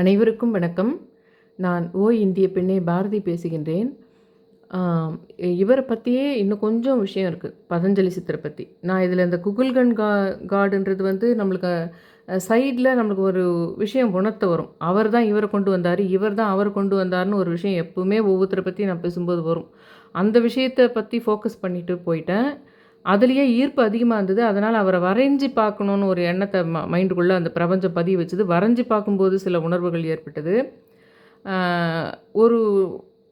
அனைவருக்கும் வணக்கம். நான் ஓ இந்திய பெண்ணே பாரதி பேசுகின்றேன். இவரை பற்றியே இன்னும் கொஞ்சம் விஷயம் இருக்குது பதஞ்சலி சித்தரை பற்றி நான் இதில் இந்த குகுல்கன் கா காடுன்றது வந்து நம்மளுக்கு சைடில் நம்மளுக்கு ஒரு விஷயம் உணர்த்த வரும். அவர் தான் இவரை கொண்டு வந்தார். இவர் தான் அவர் கொண்டு வந்தார்னு ஒரு விஷயம் எப்பவுமே ஒவ்வொருத்தரை பற்றி நான் பேசும்போது வரும். அந்த விஷயத்தை பற்றி ஃபோக்கஸ் பண்ணிட்டு போயிட்டேன். அதுலேயே ஈர்ப்பு அதிகமாக இருந்தது. அதனால் அவரை வரைஞ்சி பார்க்கணுன்னு ஒரு எண்ணத்தை ம மைண்டுக்குள்ளே அந்த பிரபஞ்சம் பதிய வச்சது. வரைஞ்சி பார்க்கும்போது சில உணர்வுகள் ஏற்பட்டது. ஒரு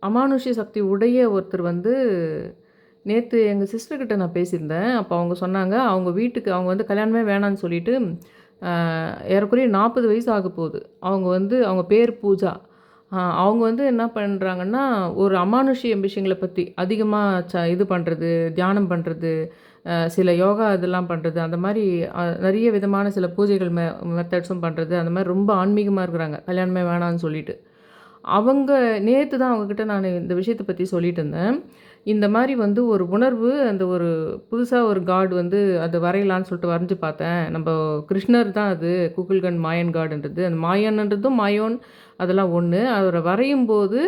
அமானுஷ்ய சக்தி உடைய ஒருத்தர் வந்து நேற்று எங்கள் சிஸ்டர்கிட்ட நான் பேசியிருந்தேன். அப்போ அவங்க சொன்னாங்க அவங்க வீட்டுக்கு அவங்க வந்து கல்யாணமே வேணான்னு சொல்லிட்டு ஏறக்குறைய நாற்பது வயசு ஆக போகுது அவங்க வந்து அவங்க பேர் பூஜா. அவங்க வந்து என்ன பண்ணுறாங்கன்னா ஒரு அமானுஷ்ய விஷயங்களை பற்றி அதிகமாக ச இது பண்ணுறது தியானம் பண்ணுறது சில யோகா இதெல்லாம் பண்ணுறது அந்த மாதிரி நிறைய விதமான சில பூஜைகள் மெ மெத்தட்ஸும் பண்ணுறது அந்த மாதிரி ரொம்ப ஆன்மீகமாக இருக்கிறாங்க. கல்யாணமே வேணான்னு சொல்லிட்டு. அவங்க நேற்று தான் அவங்கக்கிட்ட நான் இந்த விஷயத்தை பற்றி சொல்லிட்டு இருந்தேன். இந்த மாதிரி வந்து ஒரு உணர்வு அந்த ஒரு புதுசாக ஒரு காட் வந்து அதை வரையலான்னு சொல்லிட்டு வரைஞ்சி பார்த்தேன். நம்ம கிருஷ்ணர் தான் அது குகுல்கன் மாயன் காடுன்றது. அந்த மாயன்ன்றதும் மாயோன் அதெல்லாம் ஒன்று அவரை வரையும் போது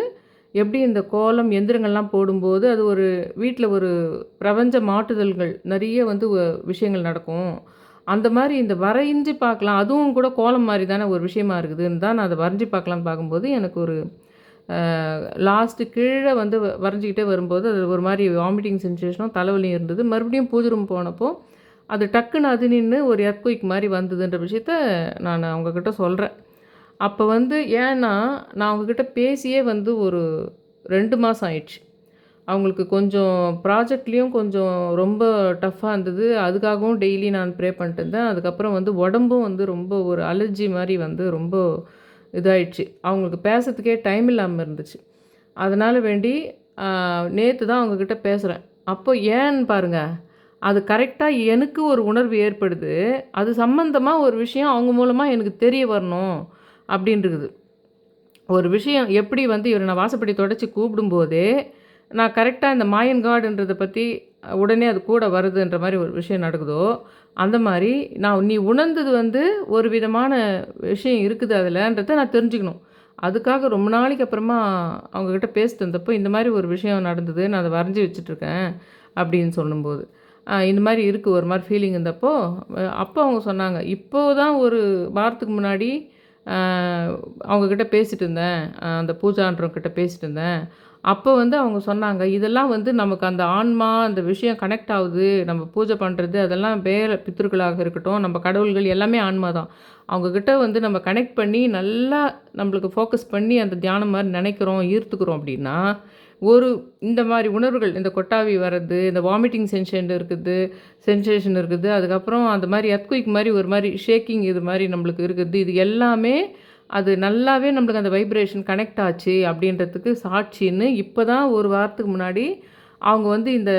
எப்படி இந்த கோலம் எந்திரங்கள்லாம் போடும்போது அது ஒரு வீட்டில் ஒரு பிரபஞ்ச மாட்டுதல்கள் நிறைய வந்து விஷயங்கள் நடக்கும். அந்த மாதிரி இந்த வரைஞ்சி பார்க்கலாம். அதுவும் கூட கோலம் மாதிரி தானே ஒரு விஷயமா இருக்குதுன்னு தான் நான் அதை வரைஞ்சி பார்க்கலான்னு பார்க்கும்போது எனக்கு ஒரு லாஸ்ட்டு கீழே வந்து வ- வரைஞ்சிக்கிட்டே வரும்போது அது ஒரு மாதிரி வாமிட்டிங் சென்சேஷனும் தலைவலியும் இருந்தது. மறுபடியும் பூஜை ரூம் போனப்போ அது டக்குன்னு அது நின்று ஒரு எர்த்குயிக் மாதிரி வந்ததுன்ற விஷயத்த நான் அவங்கக்கிட்ட சொல்கிறேன் அப்போ வந்து ஏன்னா நான் அவங்கக்கிட்ட பேசியே வந்து ஒரு ரெண்டு மாதம் ஆயிடுச்சு. அவங்களுக்கு கொஞ்சம் ப்ராஜெக்ட்லேயும் கொஞ்சம் ரொம்ப டஃப்பாக இருந்தது. அதுக்காகவும் டெய்லி நான் ப்ரே பண்ணிட்டு இருந்தேன். அதுக்கப்புறம் வந்து உடம்பும் வந்து ரொம்ப ஒரு அலர்ஜி மாதிரி வந்து ரொம்ப இதாயிடுச்சு. அவங்களுக்கு பேசுறதுக்கே டைம் இல்லாமல் இருந்துச்சு. அதனால் வேண்டி நேற்று தான் அவங்கக்கிட்ட பேசுகிறேன் அப்போ ஏன்னு பாருங்கள் அது கரெக்டாக எனக்கு ஒரு உணர்வு ஏற்படுது. அது சம்மந்தமாக ஒரு விஷயம் அவங்க மூலமாக எனக்கு தெரிய வரணும். அப்படின்றது ஒரு விஷயம் எப்படி வந்து இவரை நான் வாசப்படி தொடச்சி கூப்பிடும்போதே நான் கரெக்டாக இந்த மாயன் கார்டுன்றதை பற்றி உடனே அது கூட வருதுன்ற மாதிரி ஒரு விஷயம் நடக்குதோ அந்த மாதிரி நான் நீ உணர்ந்தது வந்து ஒரு விதமான விஷயம் இருக்குது அதில்ன்றதை நான் தெரிஞ்சுக்கணும். அதுக்காக ரொம்ப நாளைக்கு அப்புறமா அவங்கக்கிட்ட பேசிட்டு இருந்தப்போ இந்த மாதிரி ஒரு விஷயம் நடந்தது நான் அதை வரைஞ்சி வச்சுட்ருக்கேன் அப்படின்னு சொல்லும்போது. இந்த மாதிரி இருக்குது ஒரு மாதிரி ஃபீலிங் இருந்தப்போ அப்போ அவங்க சொன்னாங்க இப்போ தான் ஒரு வாரத்துக்கு முன்னாடி அவங்கக்கிட்ட பேசிட்டு இருந்தேன். அந்த பூஜான்றவங்கிட்ட பேசிட்டு இருந்தேன். அப்போ வந்து அவங்க சொன்னாங்க இதெல்லாம் வந்து நமக்கு அந்த ஆன்மா அந்த விஷயம் கனெக்ட் ஆகுது. நம்ம பூஜை பண்ணுறது அதெல்லாம் வேறு பித்திருக்களாக இருக்கட்டும். நம்ம கடவுள்கள் எல்லாமே ஆன்மா தான். அவங்கக்கிட்ட வந்து நம்ம கனெக்ட் பண்ணி நல்லா நம்மளுக்கு ஃபோக்கஸ் பண்ணி அந்த தியானம் மாதிரி நினைக்கிறோம் ஈர்த்துக்கிறோம் அப்படின்னா ஒரு இந்த மாதிரி உணர்வுகள் இந்த கொட்டாவி வர்றது இந்த வாமிட்டிங் சென்ஷன் இருக்குது சென்சேஷன் இருக்குது அதுக்கப்புறம் அந்த மாதிரி எர்த்குயிக் மாதிரி ஒரு மாதிரி ஷேக்கிங் இது மாதிரி நம்மளுக்கு இருக்குது. இது எல்லாமே அது நல்லாவே நம்மளுக்கு அந்த வைப்ரேஷன் கனெக்ட் ஆச்சு அப்படின்றதுக்கு சாட்சின்னு இப்போ தான் ஒரு வாரத்துக்கு முன்னாடி அவங்க வந்து இந்த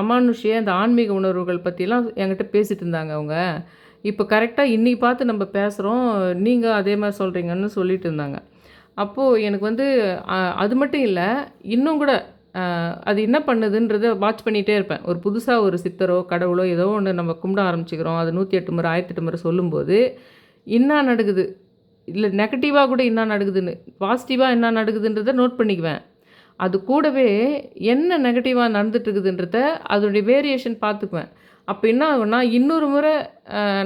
அமானுஷிய அந்த ஆன்மீக உணர்வுகள் பற்றிலாம் என்கிட்ட பேசிகிட்டு இருந்தாங்க அவங்க. இப்போ கரெக்டாக இன்றைக்கி பார்த்து நம்ம பேசுகிறோம் நீங்கள் அதே மாதிரி சொல்கிறீங்கன்னு சொல்லிட்டு இருந்தாங்க. அப்போது எனக்கு வந்து அது மட்டும் இல்லை இன்னும் கூட அது என்ன பண்ணுதுன்றத வாட்ச் பண்ணிகிட்டே இருப்பேன். ஒரு புதுசாக ஒரு சித்தரோ கடவுளோ ஏதோ ஒன்று நம்ம கும்பிட ஆரம்பிச்சுக்கிறோம். அது நூற்றி எட்டு முறை ஆயிரத்தி எட்டு முறை சொல்லும்போது என்ன நடக்குது? இல்லை நெகட்டிவாக கூட என்ன நடக்குதுன்னு பாசிட்டிவாக என்ன நடக்குதுன்றதை நோட் பண்ணிக்குவேன். அது கூடவே என்ன நெகட்டிவாக நடந்துட்டு இருக்குதுன்றத அதோடைய வேரியேஷன் பார்த்துக்குவேன். அப்போ என்ன ஆகும்னா இன்னொரு முறை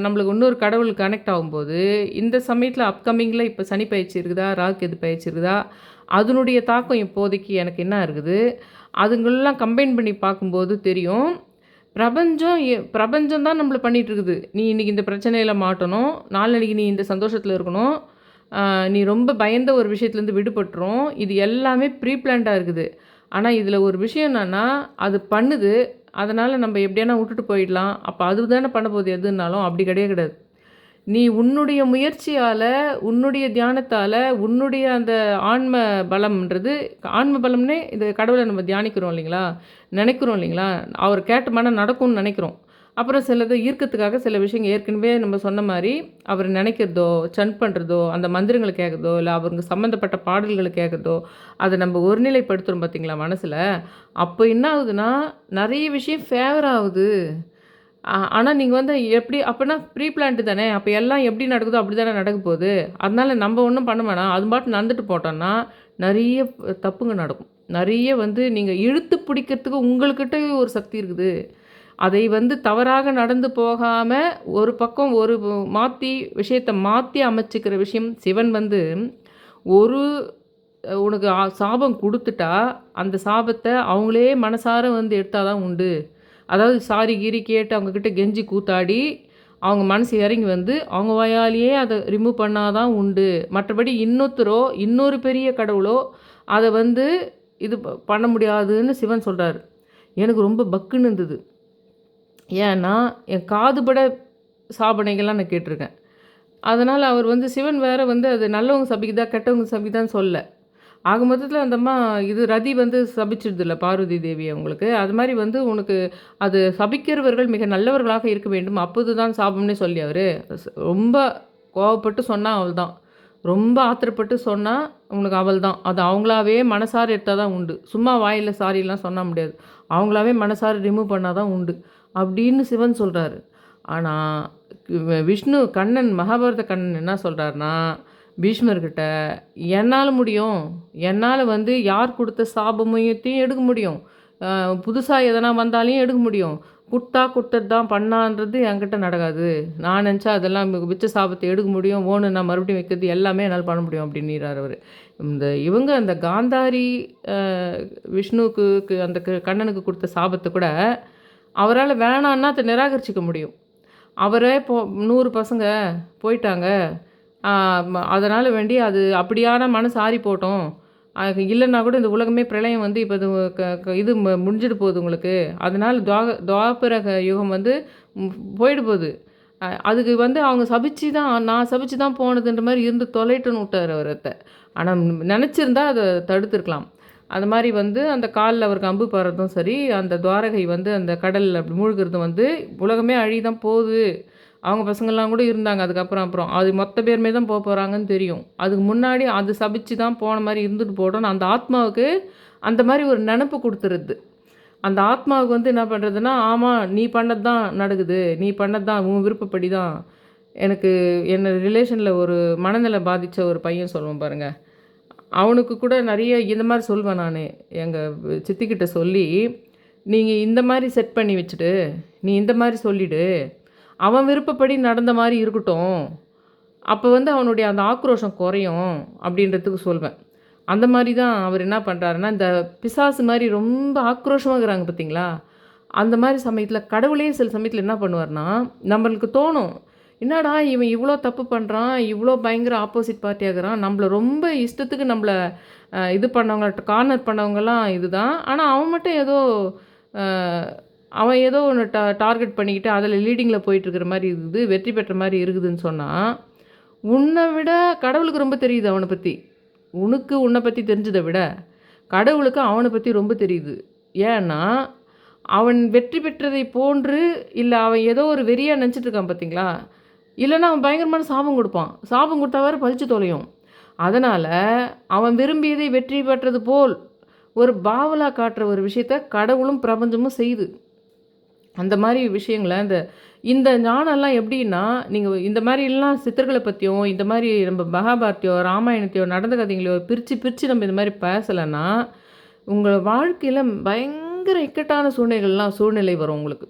நம்மளுக்கு இன்னொரு கடவுள் கனெக்ட் ஆகும்போது இந்த சமயத்தில் அப்கமிங்கில் இப்போ சனி பயிற்சி இருக்குதா ராகு எது பயிற்சி இருக்குதா அதனுடைய தாக்கம் இப்போதைக்கு எனக்கு என்ன இருக்குது? அதுங்களெல்லாம் கம்பைன் பண்ணி பார்க்கும்போது தெரியும் பிரபஞ்சம் எ- பிரபஞ்சம் தான் நம்மளை பண்ணிகிட்ருக்குது நீ இன்றைக்கி இந்த பிரச்சனையில் மாட்டணும் நாளன்னைக்கு நீ இந்த சந்தோஷத்தில் இருக்கணும் நீ ரொம்ப பயந்த ஒரு விஷயத்துலேருந்து விடுபட்டுரும். இது எல்லாமே ப்ரீ பிளான்டாக இருக்குது. ஆனால் இதில் ஒரு விஷயம் என்னென்னா அது பண்ணுது அதனால் நம்ம எப்படியானா விட்டுட்டு போயிடலாம். அப்போ அது தானே பண்ண போகுது எதுனாலும்? அப்படி கிடையாது கிடையாது. நீ உன்னுடைய முயற்சியால் உன்னுடைய தியானத்தால் உன்னுடைய அந்த ஆன்ம பலம்ன்றது ஆன்ம பலம்னே இந்த கடவுளை நம்ம தியானிக்கிறோம் இல்லைங்களா? நினைக்கிறோம் இல்லைங்களா? அவர் கேட்ட மனம் நடக்கும்னு நினைக்கிறோம். அப்புறம் சிலது ஈர்க்கத்துக்காக சில விஷயங்கள் ஏற்கனவே நம்ம சொன்ன மாதிரி அவர் நினைக்கிறதோ சன் பண்ணுறதோ அந்த மந்திரங்களை கேட்குறதோ இல்லை அவருக்கு சம்மந்தப்பட்ட பாடல்களை கேட்குறதோ அதை நம்ம ஒருநிலைப்படுத்துகிறோம் பார்த்தீங்களா மனசில்? அப்போ என்ன ஆகுதுன்னா நிறைய விஷயம் ஃபேவர் ஆகுது. ஆனால் நீங்கள் வந்து எப்படி அப்படின்னா ப்ரீ பிளான்ட்டு தானே? அப்போ எல்லாம் எப்படி நடக்குதோ அப்படி தானே நடக்க போகுது. அதனால் நம்ம ஒன்றும் பண்ண வேணாம். அது பாட்டு நடந்துட்டு போட்டோம்னா நிறைய தப்புங்க நடக்கும். நிறைய வந்து நீங்கள் இழுத்து பிடிக்கிறதுக்கு உங்கள்கிட்ட ஒரு சக்தி இருக்குது. அதை வந்து தவறாக நடந்து போகாமல் ஒரு பக்கம் ஒரு மாற்றி விஷயத்தை மாற்றி அமைச்சிக்கிற விஷயம் சிவன் வந்து ஒரு உனக்கு சாபம் கொடுத்துட்டா அந்த சாபத்தை அவங்களே மனசார வந்து எடுத்தால் தான் உண்டு. அதாவது சாரி கீரி கேட்டு அவங்கக்கிட்ட கெஞ்சி கூத்தாடி அவங்க மனசு இறங்கி வந்து அவங்க வாயாலேயே அதை ரிமூவ் பண்ணாதான் உண்டு. மற்றபடி இன்னொருத்தரோ இன்னொரு பெரிய கடவுளோ அதை வந்து இது ப- பண்ண முடியாதுன்னு சிவன் சொல்கிறாரு எனக்கு ரொம்ப பக்குன்னு இருந்தது. ஏன்னா என் காதுபட சாபனைகள்லாம் நான் கேட்டிருக்கேன். அதனால் அவர் வந்து சிவன் வேறு வந்து அது நல்லவங்க சபிக்குதா கெட்டவங்க சபிக்குதான்னு சொல்ல. ஆக மொத்தத்தில் அந்தம்மா இது ரதி வந்து சபிச்சிடுதில்ல பார்வதி தேவி அவங்களுக்கு. அது மாதிரி வந்து உனக்கு அது சபிக்கிறவர்கள் மிக நல்லவர்களாக இருக்க வேண்டும். அப்போது தான் சாபம்னே சொல்லி அவர். ரொம்ப கோவப்பட்டு சொன்னால் அவள் தான் ரொம்ப ஆத்திரப்பட்டு சொன்னால் உனக்கு அவள் தான் அது அவங்களாவே மனசார எடுத்தால் தான் உண்டு. சும்மா வாயில் சாரிலாம் சொன்னால் முடியாது. அவங்களாவே மனசார ரிமூவ் பண்ணால் தான் உண்டு. அப்படின்னு சிவன் சொல்கிறாரு ஆனால் விஷ்ணு கண்ணன் மகாபாரத கண்ணன் என்ன சொல்கிறாருன்னா பீஷ்மர்கிட்ட என்னால் முடியும். என்னால் வந்து யார் கொடுத்த சாபமயத்தையும் எடுக்க முடியும். புதுசாக எதனா வந்தாலையும் எடுக்க முடியும். குட்டா குட்டது தான் பண்ணான்றது என்கிட்ட நடக்காது. நான் நினச்சா அதெல்லாம் விச்ச சாபத்தை எடுக்க முடியும். ஓனு நான் மறுபடியும் வைக்கிறது எல்லாமே என்னால் பண்ண முடியும் அப்படின்னுறார் அவர். இந்த இவங்க அந்த காந்தாரி விஷ்ணுவுக்கு அந்த க- கண்ணனுக்கு கொடுத்த சாபத்தை கூட அவரால் வேணான்னா அதை நிராகரிச்சிக்க முடியும். அவரே போ நூறு பசங்க போயிட்டாங்க. அதனால் வேண்டி அது அப்படியான மனசு ஆறி போட்டோம். அது இல்லைன்னா கூட இந்த உலகமே பிரளயம் வந்து இப்போ இது க- க- இது முடிஞ்சிட்டு போகுது உங்களுக்கு. அதனால் துவாக துவாபரக யுகம் வந்து போயிடு போகுது. அதுக்கு வந்து அவங்க சபிச்சு தான் நான் சபிச்சு தான் போனதுன்ற மாதிரி இருந்து தொலைட்டுன்னு விட்டார் அவரத்தை ஆனால் நினச்சிருந்தா அதை தடுத்துருக்கலாம். அது மாதிரி வந்து அந்த காலில் அவருக்கு அம்பு பாறதும் சரி அந்த துவாரகை வந்து அந்த கடலில் அப்படி மூழ்கிறதும் வந்து உலகமே அழிதான் போகுது. அவங்க பசங்கள்லாம் கூட இருந்தாங்க அதுக்கப்புறம் அப்புறம். அது மொத்த பேருமே தான் போக போகிறாங்கன்னு தெரியும். அதுக்கு முன்னாடி அது சபிச்சு தான் போன மாதிரி இருந்துட்டு போட்டோன்னு அந்த ஆத்மாவுக்கு அந்த மாதிரி ஒரு நினப்பு கொடுத்துருது. அந்த ஆத்மாவுக்கு வந்து என்ன பண்ணுறதுன்னா ஆமாம் நீ பண்ணது தான் நடக்குது. நீ பண்ணது தான் உன் விருப்பப்படி தான் எனக்கு என்ன ரிலேஷனில் ஒரு மனநிலை பாதித்த ஒரு பையன் சொல்லுவோம் பாருங்கள் அவனுக்கு கூட நிறைய இந்த மாதிரி சொல்வேன் நான். எங்கள் சித்திக்கிட்ட சொல்லி நீங்கள் இந்த மாதிரி செட் பண்ணி வச்சுட்டு நீ இந்த மாதிரி சொல்லிடு. அவன் விருப்பப்படி நடந்த மாதிரி இருக்கட்டும். அப்போ வந்து அவனுடைய அந்த ஆக்ரோஷம் குறையும் அப்படின்றதுக்கு சொல்வேன். அந்த மாதிரி தான் அவர் என்ன பண்ணுறாருன்னா இந்த பிசாசு மாதிரி ரொம்ப ஆக்ரோஷமாக இருக்கிறாங்க பார்த்தீங்களா? அந்த மாதிரி சமயத்தில் கடவுளே சில சமயத்தில் என்ன பண்ணுவார்னா நம்மளுக்கு தோணும் என்னடா இவன் இவ்வளோ தப்பு பண்ணுறான் இவ்வளோ பயங்கர ஆப்போசிட் பார்ட்டி ஆகுறான். நம்மளை ரொம்ப இஷ்டத்துக்கு நம்மளை இது பண்ணவங்க கார்னர் பண்ணவங்கலாம் இதுதான். ஆனால் அவன் மட்டும் ஏதோ அவன் ஏதோ ஒன்று டா டார்கெட் பண்ணிக்கிட்டு அதில் லீடிங்கில் போயிட்டுருக்கிற மாதிரி இருக்குது வெற்றி பெற்ற மாதிரி இருக்குதுன்னு சொன்னால் உன்னை விட கடவுளுக்கு ரொம்ப தெரியுது அவனை பற்றி உனக்கு உன்னை பற்றி தெரிஞ்சதை விட கடவுளுக்கு அவனை பற்றி ரொம்ப தெரியுது. ஏன்னா அவன் வெற்றி பெற்றதை போன்று இல்லை அவன் ஏதோ ஒரு வெறியாக நினச்சிட்டு இருக்கான் பார்த்தீங்களா இல்லைன்னா அவன் பயங்கரமான சாபம் கொடுப்பான். சாபம் கொடுத்தா வேறு பழிச்சு தொலையும். அதனால் அவன் விரும்பியதை வெற்றி பெற்றது போல் ஒரு பாவலா காட்டுற ஒரு விஷயத்த கடவுளும் பிரபஞ்சமும் செய்யுது அந்த மாதிரி விஷயங்களை இந்த இந்த ஞானம்லாம் எப்படின்னா நீங்கள் இந்த மாதிரிலாம் சித்தர்களை பற்றியும் இந்த மாதிரி நம்ம மகாபாரத்தையோ ராமாயணத்தையோ நடந்த கதைங்களையோ பிரித்து பிரித்து நம்ம இந்த மாதிரி பேசலைன்னா உங்கள் வாழ்க்கையில் பயங்கர இக்கட்டான சூழ்நிலைகள்லாம் சூழ்நிலை வரும் உங்களுக்கு.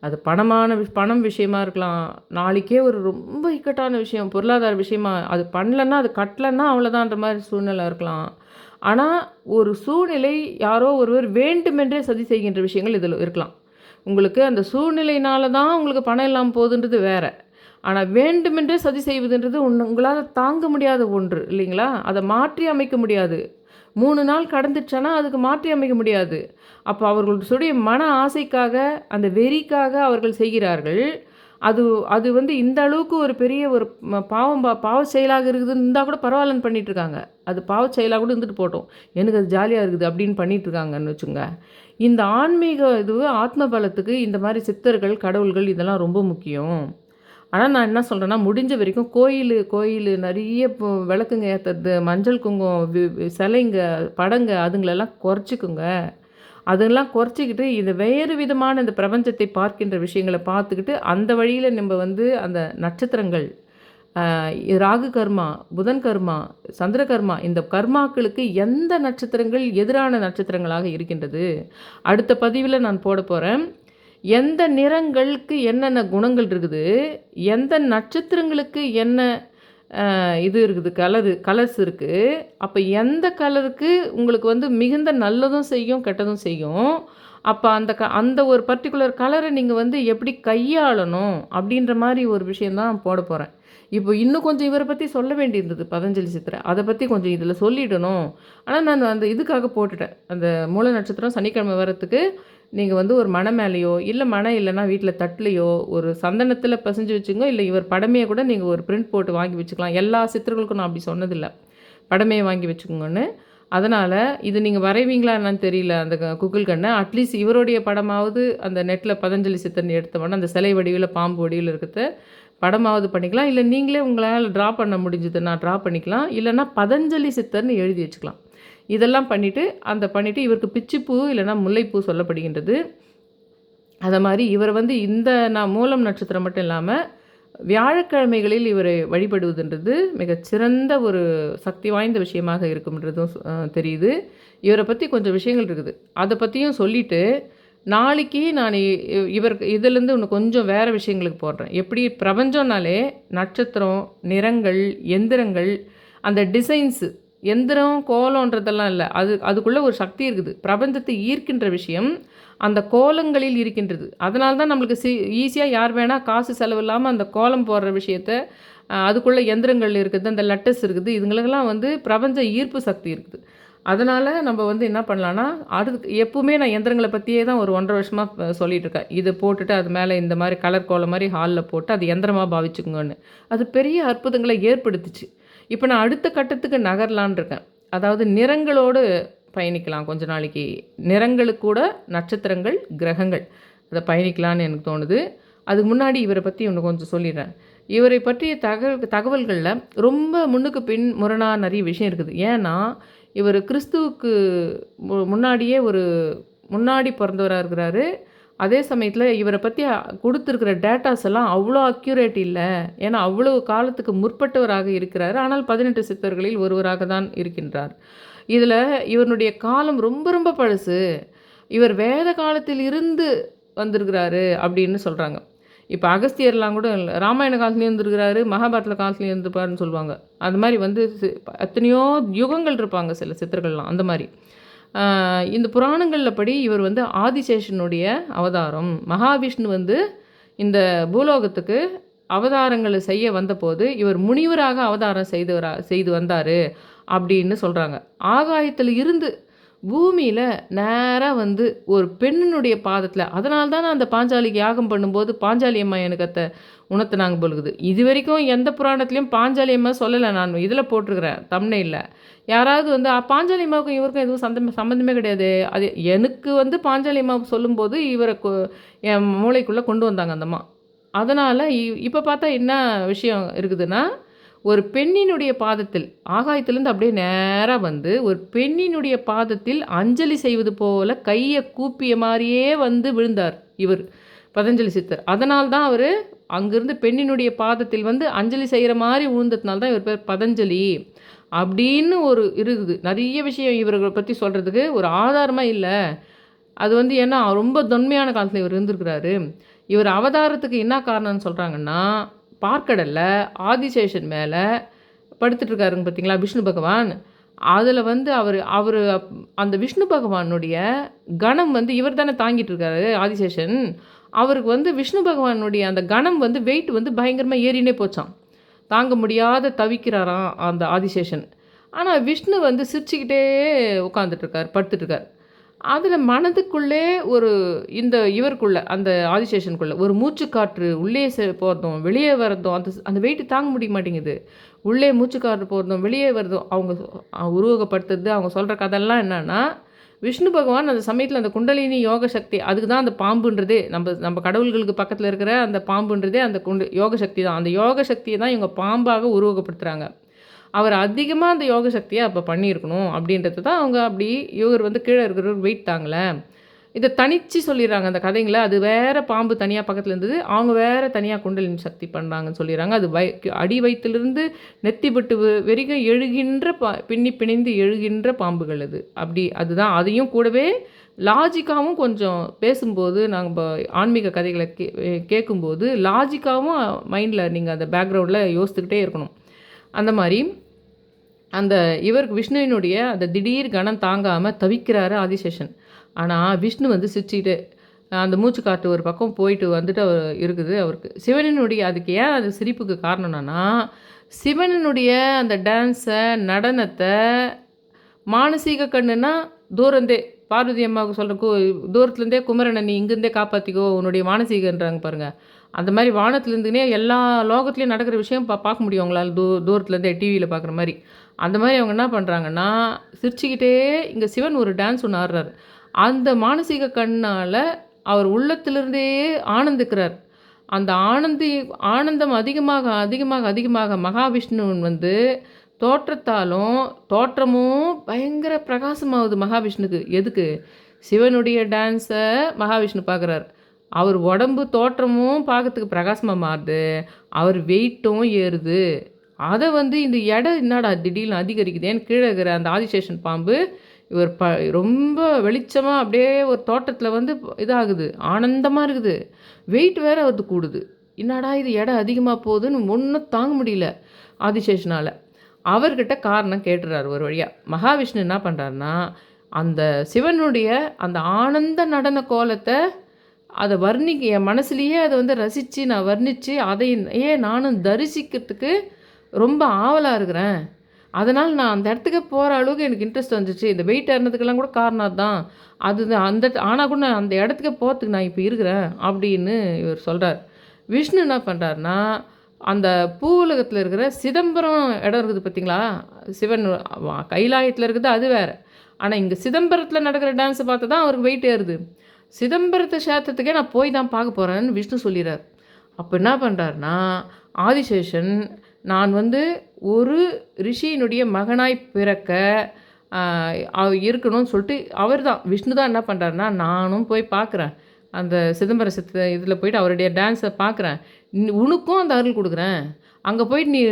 அது பணமான விஷ்- பணம் விஷயமா இருக்கலாம். நாளைக்கே ஒரு ரொம்ப இக்கட்டான விஷயம் பொருளாதார விஷயமா அது பண்ணலன்னா அது கட்டலன்னா அவ்வளோதான்ற மாதிரி சூழ்நிலை இருக்கலாம். ஆனால் ஒரு சூழ்நிலை யாரோ ஒருவர் வேண்டுமென்றே சதி செய்கின்ற விஷயங்கள் இதில் இருக்கலாம். உங்களுக்கு அந்த சூழ்நிலையினால தான் உங்களுக்கு பணம் இல்லாமல் போகுதுன்றது வேறு. ஆனால் வேண்டுமென்றே சதி செய்வதுன்றது உன் உங்களால் தாங்க முடியாத ஒன்று இல்லைங்களா? அதை மாற்றி அமைக்க முடியாது. மூணு நாள் கடந்துடுச்சானா அதுக்கு மாற்றி அமைக்க முடியாது. அப்போ அவர்களுடைய மன ஆசைக்காக அந்த வெறிக்காக அவர்கள் செய்கிறார்கள். அது அது வந்து இந்த அளவுக்கு ஒரு பெரிய ஒரு பாவம் பா பாவ செயலாக இருக்குதுன்னு இருந்தால் கூட பரவாயில்லன்னு பண்ணிட்டு இருக்காங்க. அது பாவ செயலாக கூட இருந்துட்டு போட்டோம். எனக்கு அது ஜாலியாக இருக்குது அப்படின்னு பண்ணிட்டு இருக்காங்கன்னு வச்சுங்க. இந்த ஆன்மீக இது ஆத்ம பலத்துக்கு இந்த மாதிரி சித்தர்கள் கடவுள்கள் இதெல்லாம் ரொம்ப முக்கியம். ஆனால் நான் என்ன சொல்கிறேன்னா முடிஞ்ச வரைக்கும் கோயில் கோயில் நிறைய விளக்குங்க ஏற்றுறது மஞ்சள் குங்குமம் வி- சிலைங்க படங்க அதுங்களெல்லாம் குறைச்சிக்குங்க. அதெல்லாம் குறைச்சிக்கிட்டு இந்த வேறு விதமான இந்த பிரபஞ்சத்தை பார்க்கின்ற விஷயங்களை பார்த்துக்கிட்டு அந்த வழியில் நம்ம வந்து அந்த நட்சத்திரங்கள் ராகு கர்மா புதன் கர்மா சந்திர கர்மா இந்த கர்மாக்களுக்கு எந்த நட்சத்திரங்கள் எதிரான நட்சத்திரங்களாக இருக்கின்றது? அடுத்த பதிவில் நான் போட போகிறேன் எந்த நிறங்களுக்கு என்னென்ன குணங்கள் இருக்குது? எந்த நட்சத்திரங்களுக்கு என்ன இது இருக்குது கலரு கலர்ஸ் இருக்குது அப்போ எந்த கலருக்கு உங்களுக்கு வந்து மிகுந்த நல்லதும் செய்யும் கெட்டதும் செய்யும்? அப்போ அந்த க அந்த ஒரு பர்டிகுலர் கலரை நீங்கள் வந்து எப்படி கையாளணும் அப்படின்ற மாதிரி ஒரு விஷயந்தான் போட போகிறேன் இப்போ இன்னும் கொஞ்சம் இவரை பற்றி சொல்ல வேண்டியிருந்தது பதஞ்சலி சித்திரை. அதை பற்றி கொஞ்சம் இதில் சொல்லிடணும். ஆனால் நான் அந்த இதுக்காக போட்டுட்டேன். அந்த மூல நட்சத்திரம் சனிக்கிழமை வரத்துக்கு நீங்கள் வந்து ஒரு மனை மேலேயோ இல்லை மனை இல்லைன்னா வீட்டில் தட்டுலையோ ஒரு சந்தனத்தில் பசைஞ்சு வச்சுங்க இல்லை இவர் படமையை கூட நீங்கள் ஒரு பிரிண்ட் போட்டு வாங்கி வச்சுக்கலாம். எல்லா சித்தர்களுக்கும் நான் அப்படி சொன்னதில்லை. படமையை வாங்கி வச்சுக்கோங்கன்னு. அதனால் இது நீங்கள் வரைவீங்களா என்னன்னு தெரியல அந்த க- கண்ணை. அட்லீஸ்ட் இவருடைய படமாவது அந்த நெட்டில் பதஞ்சலி சித்தன் எடுத்தவொடனே அந்த சிலை வடிவில் பாம்பு வடிவில் இருக்கிறத படமாவது பண்ணிக்கலாம். இல்லை நீங்களே உங்களால் ட்ரா பண்ண முடிஞ்சதுன்னா ட்ரா பண்ணிக்கலாம். இல்லைன்னா பதஞ்சலி சித்தர்னு எழுதி வச்சுக்கலாம். இதெல்லாம் பண்ணிவிட்டு அந்த பண்ணிவிட்டு இவருக்கு பிச்சிப்பூ இல்லைன்னா முல்லைப்பூ சொல்லப்படுகின்றது. அதை மாதிரி இவர் வந்து இந்த நான் மூலம் நட்சத்திரம் மட்டும் இல்லாமல் வியாழக்கிழமைகளில் இவரை வழிபடுவதுன்றது மிகச்சிறந்த ஒரு சக்தி வாய்ந்த விஷயமாக இருக்கும்ன்றதும் தெரியுது. இவரை பற்றி கொஞ்சம் விஷயங்கள் இருக்குது. அதை பற்றியும் சொல்லிவிட்டு நாளைக்கு நான் இ- இவருக்கு இதிலேருந்து இன்னும் கொஞ்சம் வேறு விஷயங்களுக்கு போடுறேன் எப்படி பிரபஞ்சம்னாலே நட்சத்திரம் நிறங்கள் எந்திரங்கள் அந்த டிசைன்ஸு எந்திரம் கோலன்றதெல்லாம் இல்லை. அது அதுக்குள்ளே ஒரு சக்தி இருக்குது. பிரபஞ்சத்தை ஈர்க்கின்ற விஷயம் அந்த கோலங்களில் இருக்கின்றது. அதனால தான் நம்மளுக்கு சி ஈஸியாக யார் வேணால் காசு செலவு இல்லாமல் அந்த கோலம் போடுற விஷயத்த அதுக்குள்ளே எந்திரங்கள் இருக்குது அந்த லெட்டஸ் இருக்குது. இதுங்களுக்கெல்லாம் வந்து பிரபஞ்ச ஈர்ப்பு சக்தி இருக்குது. அதனால் நம்ம வந்து என்ன பண்ணலான்னா அடுத்து எப்பவுமே நான் எந்திரங்களை பற்றியே தான் ஒரு ஒன்றரை வருஷமாக சொல்லிகிட்ருக்கேன் இருக்கேன். இதை போட்டுட்டு அது மேலே இந்த மாதிரி கலர் கோலம் மாதிரி ஹாலில் போட்டு அது எந்திரமாக பாவிச்சுக்கோங்கன்னு. அது பெரிய அற்புதங்களை ஏற்படுத்துச்சு. இப்போ நான் அடுத்த கட்டத்துக்கு நகரலான் இருக்கேன். அதாவது நிறங்களோடு பயணிக்கலாம் கொஞ்ச நாளைக்கு. நிறங்களுக்கு கூட நட்சத்திரங்கள் கிரகங்கள். அதை பயணிக்கலான்னு எனக்கு தோணுது. அதுக்கு முன்னாடி இவரை பற்றி ஒன்று கொஞ்சம் சொல்லிடுறேன். இவரை பற்றிய தகவல் தகவல்களில் ரொம்ப முன்னுக்கு பின் முரணாக நிறைய விஷயம் இருக்குது. ஏன்னா இவர் கிறிஸ்துவுக்கு மு- முன்னாடியே ஒரு முன்னாடி பிறந்தவராக இருக்கிறாரு. அதே சமயத்தில் இவரை பற்றி கொடுத்துருக்கிற டேட்டாஸ் எல்லாம் அவ்வளோ அக்யூரேட் இல்லை. ஏன்னா அவ்வளோ காலத்துக்கு முற்பட்டவராக இருக்கிறார். ஆனால் பதினெட்டு சித்தர்களில் ஒருவராக தான் இருக்கின்றார். இதில் இவருடைய காலம் ரொம்ப ரொம்ப பழசு. இவர் வேத காலத்தில் இருந்து வந்திருக்கிறாரு அப்படின்னு சொல்கிறாங்க இப்போ அகஸ்தியர்லாம் கூட ராமாயண காலத்துலேயும் இருந்திருக்கிறாரு மகாபாரத காலத்துலேயும் இருந்துப்பாருன்னு சொல்லுவாங்க. அந்த மாதிரி வந்து சி- எத்தனையோ யுகங்கள் இருப்பாங்க சில சித்தர்கள்லாம். அந்த மாதிரி. இந்த புராணங்களில் படி இவர் வந்து ஆதிசேஷனுடைய அவதாரம். மகாவிஷ்ணு வந்து இந்த பூலோகத்துக்கு அவதாரங்களை செய்ய வந்தபோது இவர் முனிவராக அவதாரம் செய்தவரா செய்து வந்தார் அப்படின்னு சொல்கிறாங்க ஆகாயத்தில் இருந்து பூமியில் நேராக வந்து ஒரு பெண்ணினுடைய பாதத்தில் அதனால தான் நான் அந்த பாஞ்சாலிக்கு யாகம் பண்ணும்போது பாஞ்சாலி அம்மா எனக்கு அத்தை உணர்த்தினாங்க பொழுது இது வரைக்கும் எந்த புராணத்துலேயும் பாஞ்சாலி அம்மா சொல்லலை நான். இதில் போட்டிருக்கிறேன் தம்னையில் யாராவது வந்து பாஞ்சாலி அம்மாவுக்கும் இவருக்கும் எதுவும் சந்தம் சம்மந்தமே கிடையாது. அது எனக்கு வந்து பாஞ்சாலி அம்மா சொல்லும்போது இவரை கொ- என் மூளைக்குள்ளே கொண்டு வந்தாங்க அந்தம்மா அதனால் இப்போ பார்த்தா என்ன விஷயம் இருக்குதுன்னா ஒரு பெண்ணினுடைய பாதத்தில் ஆகாயத்திலேருந்து அப்படியே நேராக வந்து ஒரு பெண்ணினுடைய பாதத்தில் அஞ்சலி செய்வது போல கையை கூப்பிய மாதிரியே வந்து விழுந்தார் இவர் பதஞ்சலி சித்தர். அதனால் தான் அவர் அங்கிருந்து பெண்ணினுடைய பாதத்தில் வந்து அஞ்சலி செய்கிற மாதிரி விழுந்ததுனால தான் இவர் பேர் பதஞ்சலி அப்படின்னு ஒரு இருக்குது. நிறைய விஷயம் இவர்களை பற்றி சொல்கிறதுக்கு ஒரு ஆதாரமாக இல்லை. அது வந்து ஏன்னா ரொம்ப தொன்மையான காலத்தில் இவர் இருந்திருக்கிறாரு. இவர் அவதாரத்துக்கு என்ன காரணம்னு சொல்கிறாங்கன்னா பார்க்கடலில் ஆதிசேஷன் மேலே படுத்துட்டு இருக்காருங்க பார்த்தீங்களா விஷ்ணு பகவான். அதில் வந்து அவர் அவர் அந்த விஷ்ணு பகவானுடைய கணம் வந்து இவர் தானே தாங்கிட்டு இருக்காரு ஆதிசேஷன். அவருக்கு வந்து விஷ்ணு பகவானுடைய அந்த கணம் வந்து வெயிட் வந்து பயங்கரமாக ஏறினே போச்சான் தாங்க முடியாத தவிக்கிறாராம் அந்த ஆதிசேஷன். ஆனால் விஷ்ணு வந்து சிரிச்சுக்கிட்டே உட்காந்துட்ருக்கார் படுத்துட்ருக்கார் அதில் மனதுக்குள்ளே ஒரு இந்த இவருக்குள்ள அந்த ஆதிசேஷனுக்குள்ளே ஒரு மூச்சுக்காற்று உள்ளே செ- போகிறதும் வெளியே வரதும் அந்த அந்த வெயிட்டு தாங்க முடிய மாட்டேங்குது. உள்ளே மூச்சுக்காற்று போகிறதும் வெளியே வரதும் அவங்க உருவகப்படுத்துறது அவங்க சொல்கிற கதையெல்லாம் என்னன்னா விஷ்ணு பகவான் அந்த சமயத்தில் அந்த குண்டலினி யோக சக்தி அதுக்கு தான் அந்த பாம்புன்றதே நம்ம நம்ம கடவுள்களுக்கு பக்கத்தில் இருக்கிற அந்த பாம்புன்றதே அந்த குண்டு யோக சக்தி தான். அந்த யோக சக்தியை தான் இவங்க பாம்பாக உருவகப்படுத்துகிறாங்க அவர் அதிகமாக அந்த யோக சக்தியை அப்போ பண்ணியிருக்கணும் அப்படின்றது தான் அவங்க அப்படி இவர் வந்து கீழே இருக்கிறவர் வெயிட் தாங்கலை. இதை தனிச்சு சொல்லிடுறாங்க அந்த கதைங்களை. அது வேறு பாம்பு தனியாக பக்கத்தில் இருந்தது. அவங்க வேறு தனியாக குண்டலின் சக்தி பண்ணுறாங்கன்னு சொல்லிடுறாங்க. அது வை அடி வயிற்றுலேருந்து நெத்தி பட்டு வரைக்கும் எழுகின்ற பா பின்னி பிணைந்து எழுகின்ற பாம்புகள் அது. அப்படி அதுதான். அதையும் கூடவே லாஜிக்காகவும் கொஞ்சம் பேசும்போது நாங்கள் ஆன்மீக கதைகளை கே கேட்கும்போது லாஜிக்காகவும் மைண்டில் நீங்கள் அந்த பேக்ரவுண்டில் யோசித்துக்கிட்டே இருக்கணும். அந்த மாதிரி அந்த இவருக்கு விஷ்ணுவினுடைய அந்த திடீர் கணம் தாங்காமல் தவிக்கிறாரு ஆதிசேஷன். ஆனால் விஷ்ணு வந்து சிரிச்சுக்கிட்டு அந்த மூச்சு காட்டு ஒரு பக்கம் போயிட்டு வந்துட்டு அவர் இருக்குது அவருக்கு. சிவனினுடைய அதுக்கு ஏன் அது சிரிப்புக்கு காரணம் என்னன்னா சிவனினுடைய அந்த டான்ஸை நடனத்தை மானசீக கண்ணுன்னா தூரந்தே பார்வதி அம்மாவுக்கு சொல்கிற கு தூரத்துலேருந்தே குமரனை நீ இங்கேருந்தே காப்பாற்றிக்கோ உன்னுடைய மானசீகன்றாங்க பாருங்கள் அந்த மாதிரி வானத்துலேருந்துனே எல்லா லோகத்துலேயும் நடக்கிற விஷயம் பா பார்க்க முடியும் அவங்களால் தூ தூரத்துலேருந்தே டிவியில் பார்க்குற மாதிரி. அந்த மாதிரி அவங்க என்ன பண்ணுறாங்கன்னா சிரிச்சுக்கிட்டே இங்கே சிவன் ஒரு டான்ஸ் ஒன்று ஆடுறாரு. அந்த மானசீக கண்ணால் அவர் உள்ளத்திலிருந்தே ஆனந்திக்கிறார். அந்த ஆனந்தி ஆனந்தம் அதிகமாக அதிகமாக அதிகமாக மகாவிஷ்ணுவன் வந்து தோற்றத்தாலும் தோற்றமும் பயங்கர பிரகாசமாகுது மகாவிஷ்ணுக்கு. எதுக்கு? சிவனுடைய டான்ஸை மகாவிஷ்ணு பார்க்குறாரு. அவர் உடம்பு தோற்றமும் பார்க்கறதுக்கு பிரகாசமாக மாறுது. அவர் வெயிட்டும் ஏறுது. அதை வந்து இந்த எடை என்னடா திடீர்னு அதிகரிக்குதேன்னு கீழே இருக்கிற அந்த ஆதிசேஷன் பாம்பு இவர் ப ரொம்ப வெளிச்சமாக அப்படியே ஒரு தோட்டத்தில் வந்து இதாகுது. ஆனந்தமாக இருக்குது. வெயிட் வேறு அவருக்கு கூடுது. என்னடா இது எடை அதிகமாக போகுதுன்னு ஒன்றும் தாங்க முடியல ஆதிசேஷனால். அவர்கிட்ட காரணம் கேட்டுறாரு ஒரு வழியாக மகாவிஷ்ணு என்ன பண்ணுறாருன்னா அந்த சிவனுடைய அந்த ஆனந்த நடன கோலத்தை அதை வர்ணிக்க என் மனசுலேயே அதை வந்து ரசித்து நான் வர்ணித்து அதை ஏன் நானும் தரிசிக்கிறதுக்கு ரொம்ப ஆவலாக இருக்கிறேன். அதனால் நான் அந்த இடத்துக்கு போகிற அளவுக்கு எனக்கு இன்ட்ரெஸ்ட் வந்துச்சு. இந்த வெயிட் ஏறினதுக்கெல்லாம் கூட காரணம் தான் அது அந்த ஆனால் கூட நான் அந்த இடத்துக்கு போகிறதுக்கு நான் இப்போ இருக்கிறேன் அப்படின்னு இவர் சொல்கிறார் விஷ்ணு என்ன பண்ணுறாருனா அந்த பூவுலகத்தில் இருக்கிற சிதம்பரம் இடம் இருக்குது பார்த்தீங்களா சிவன் கைலாயத்தில் இருக்குது அது வேறு. ஆனால் இங்கே சிதம்பரத்தில் நடக்கிற டான்ஸை பார்த்து தான் அவருக்கு வெயிட் ஏறுது. சிதம்பரத்தை சேத்திரத்துக்கே நான் போய் தான் பார்க்க போகிறேன்னு விஷ்ணு சொல்லிடுறார் அப்போ என்ன பண்ணுறாருனா ஆதிசேஷன் நான் வந்து ஒரு ரிஷியினுடைய மகனாய் பிறக்க இருக்கணும்னு சொல்லிட்டு அவர் தான். விஷ்ணு தான் என்ன பண்ணுறாருனா நானும் போய் பார்க்குறேன். அந்த சிதம்பர சித்த இதில் போயிட்டு அவருடைய டான்ஸை பார்க்குறேன். உனக்கும் அந்த அருள் கொடுக்குறேன். அங்கே போயிட்டு நீ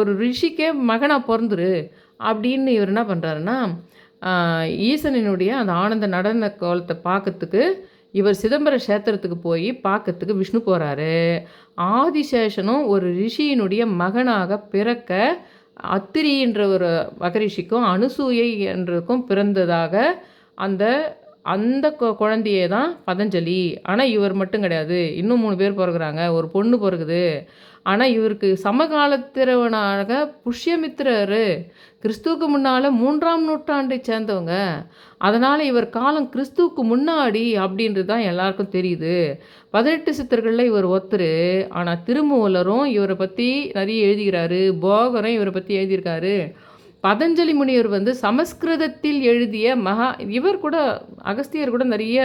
ஒரு ரிஷிக்கே மகனாக பிறந்துரு அப்படின்னு இவர் என்ன பண்ணுறாருன்னா ஈசனினுடைய அந்த ஆனந்த நடன கோலத்தை பார்க்கறதுக்கு இவர் சிதம்பர கஷேத்திரத்துக்கு போய் பார்க்கறதுக்கு விஷ்ணு போகிறாரு ஆதிசேஷனும் ஒரு ரிஷியினுடைய மகனாக பிறக்க அத்திரி என்ற ஒரு மகரிஷிக்கும் அனுசூயை என்றதுக்கும் பிறந்ததாக அந்த அந்த கொ- குழந்தையே தான் பதஞ்சலி. ஆனால் இவர் மட்டும் கிடையாது. இன்னும் மூணு பேர் பிறகுறாங்க ஒரு பொண்ணு பிறகுது ஆனால் இவருக்கு சமகாலத்திரவனாக புஷ்யமித்திரர். கிறிஸ்துவுக்கு முன்னால் மூன்றாம் நூற்றாண்டை சேர்ந்தவங்க. அதனால் இவர் காலம் கிறிஸ்துவுக்கு முன்னாடி அப்படின்றது தான் எல்லாருக்கும் தெரியுது. பதினெட்டு சித்தர்களில் இவர் ஒருத்தர். ஆனால் திருமூலரும் இவரை பற்றி நிறைய எழுதுகிறாரு போகரும் இவரை பற்றி எழுதியிருக்காரு. பதஞ்சலி முனிவர் வந்து சமஸ்கிருதத்தில் எழுதிய மகா இவர் கூட அகஸ்தியர் கூட நிறைய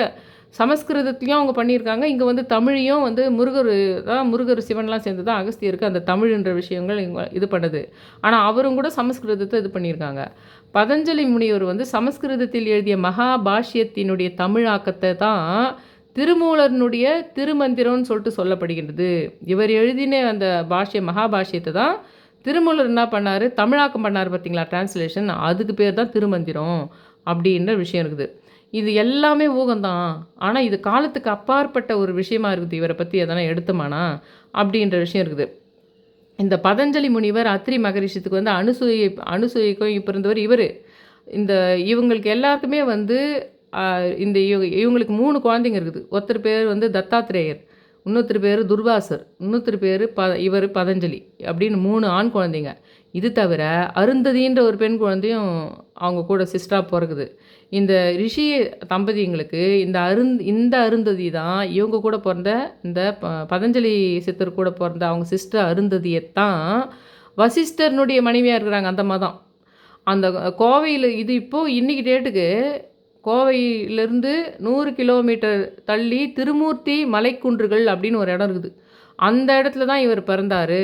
சமஸ்கிருதத்துலேயும் அவங்க பண்ணியிருக்காங்க. இங்கே வந்து தமிழையும் வந்து முருகர் தான் முருகர் சிவன்லாம் சேர்ந்து தான் அகஸ்தியருக்கு அந்த தமிழ்ன்ற விஷயங்கள் இவங்க இது பண்ணுது. ஆனால் அவரும் கூட சமஸ்கிருதத்தை இது பண்ணியிருக்காங்க. பதஞ்சலி முனிவர் வந்து சமஸ்கிருதத்தில் எழுதிய மகாபாஷ்யத்தினுடைய தமிழாக்கத்தை தான் திருமூலர்னுடைய திருமந்திரம்னு சொல்லிட்டு சொல்லப்படுகின்றது. இவர் எழுதின அந்த பாஷ்ய மகாபாஷ்யத்தை தான் திருமூலர் என்ன பண்ணார்? தமிழாக்கம் பண்ணார் பார்த்தீங்களா டிரான்ஸ்லேஷன் அதுக்கு பேர் தான் திருமந்திரம் அப்படின்ற விஷயம் இருக்குது. இது எல்லாமே ஊகம்தான். ஆனால் இது காலத்துக்கு அப்பாற்பட்ட ஒரு விஷயமா இருக்குது. இவரை பற்றி எதனா எடுத்தோமானா? அப்படின்ற விஷயம் இருக்குது. இந்த பதஞ்சலி முனிவர் அத்ரி மகரிஷத்துக்கு வந்து அனுசூயை அனுசூயக்கும் இப்போ இருந்தவர் இவர். இந்த இவங்களுக்கு எல்லாருக்குமே வந்து இந்த இவ- இவங்களுக்கு மூணு குழந்தைங்க இருக்குது. ஒருத்தர் பேர் வந்து தத்தாத்திரேயர் இன்னொருத்தர் பேர் துர்வாசர் இன்னொருத்தர் பேர் ப இவர் பதஞ்சலி அப்படின்னு மூணு ஆண் குழந்தைங்க. இது தவிர அருந்ததின்ற ஒரு பெண் குழந்தையும் அவங்க கூட சிஸ்டராக பிறகுது இந்த ரிஷி தம்பதிங்களுக்கு இந்த அருந் இந்த அருந்ததி தான் இவங்க கூட பிறந்த இந்த ப பதஞ்சலி சித்தர் கூட பிறந்த அவங்க சிஸ்டர் அருந்ததியைத்தான் வசிஷ்டர்னுடைய மனைவியாக இருக்கிறாங்க அந்த மதம் அந்த கோவையில் இது இப்போது இன்னைக்கு டேட்டுக்கு கோவையிலேருந்து நூறு கிலோமீட்டர் தள்ளி திருமூர்த்தி மலைக்குன்றுகள் அப்படின்னு ஒரு இடம் இருக்குது. அந்த இடத்துல தான் இவர் பிறந்தார்.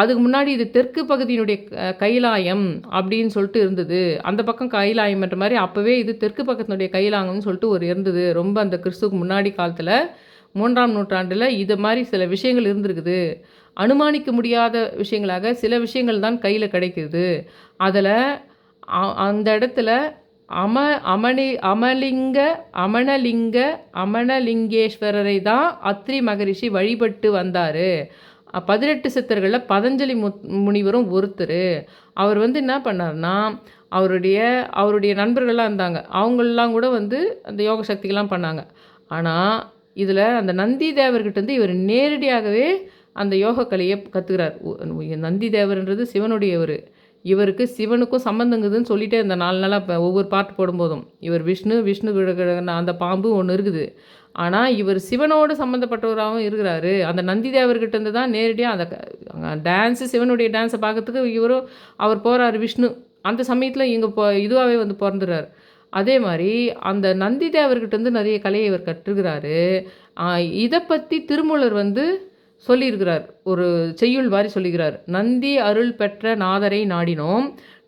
அதுக்கு முன்னாடி இது தெற்கு பகுதியினுடைய கைலாயம் அப்படின்னு சொல்லிட்டு இருந்தது. அந்த பக்கம் கைலாயம்ன்ற மாதிரி அப்போவே இது தெற்கு பக்கத்தினுடைய கைலாயம்னு சொல்லிட்டு ஒரு இருந்தது. ரொம்ப அந்த கிறிஸ்துவுக்கு முன்னாடி காலத்தில் மூன்றாம் நூற்றாண்டில் இது மாதிரி சில விஷயங்கள் இருந்திருக்குது. அனுமானிக்க முடியாத விஷயங்களாக சில விஷயங்கள் தான் கையில் கிடைக்குது. அதில் அந்த இடத்துல அம அமனி அமலிங்க அமனலிங்க அமனலிங்கேஸ்வரரை தான் அத்ரி மகரிஷி வழிபட்டு வந்தார். பதினெட்டு சித்தர்களில் பதஞ்சலி மு முனிவரும் ஒருத்தர். அவர் வந்து என்ன பண்ணார்னா அவருடைய அவருடைய நண்பர்கள்லாம் இருந்தாங்க. அவங்களெலாம் கூட வந்து அந்த யோக சக்திகள்லாம் பண்ணாங்க. ஆனால் இதில் அந்த நந்தி தேவர்கிட்டேருந்து இவர் நேரடியாகவே அந்த யோக கலையை கற்றுக்கிறார் நந்தி தேவர்ன்றது சிவனுடையவர். இவருக்கு சிவனுக்கும் சம்மந்தங்குதுன்னு சொல்லிட்டே இந்த நாலு நாளாக இப்போ ஒவ்வொரு பாட்டு போடும்போதும் இவர் விஷ்ணு விஷ்ணு அந்த பாம்பு ஒன்று இருக்குது. ஆனால் இவர் சிவனோடு சம்மந்தப்பட்டவராகவும் இருக்கிறாரு. அந்த நந்தி தேவர்கிட்ட இருந்து தான் நேரடியாக அந்த டான்ஸு சிவனுடைய டான்ஸை பார்க்கறதுக்கு இவரும் அவர் போகிறார் விஷ்ணு. அந்த சமயத்தில் இங்கே போ இதுவாகவே வந்து பிறந்துடுறார். அதே மாதிரி அந்த நந்தி தேவர்கிட்டேருந்து நிறைய கலையை இவர் கற்றுக்கிறாரு. இதை பற்றி திருமூலர் வந்து சொல்லியிருக்கிறார். ஒரு செய்யுள் மாதிரி சொல்லுகிறார் நந்தி அருள் பெற்ற நாதரை நாடினோம்.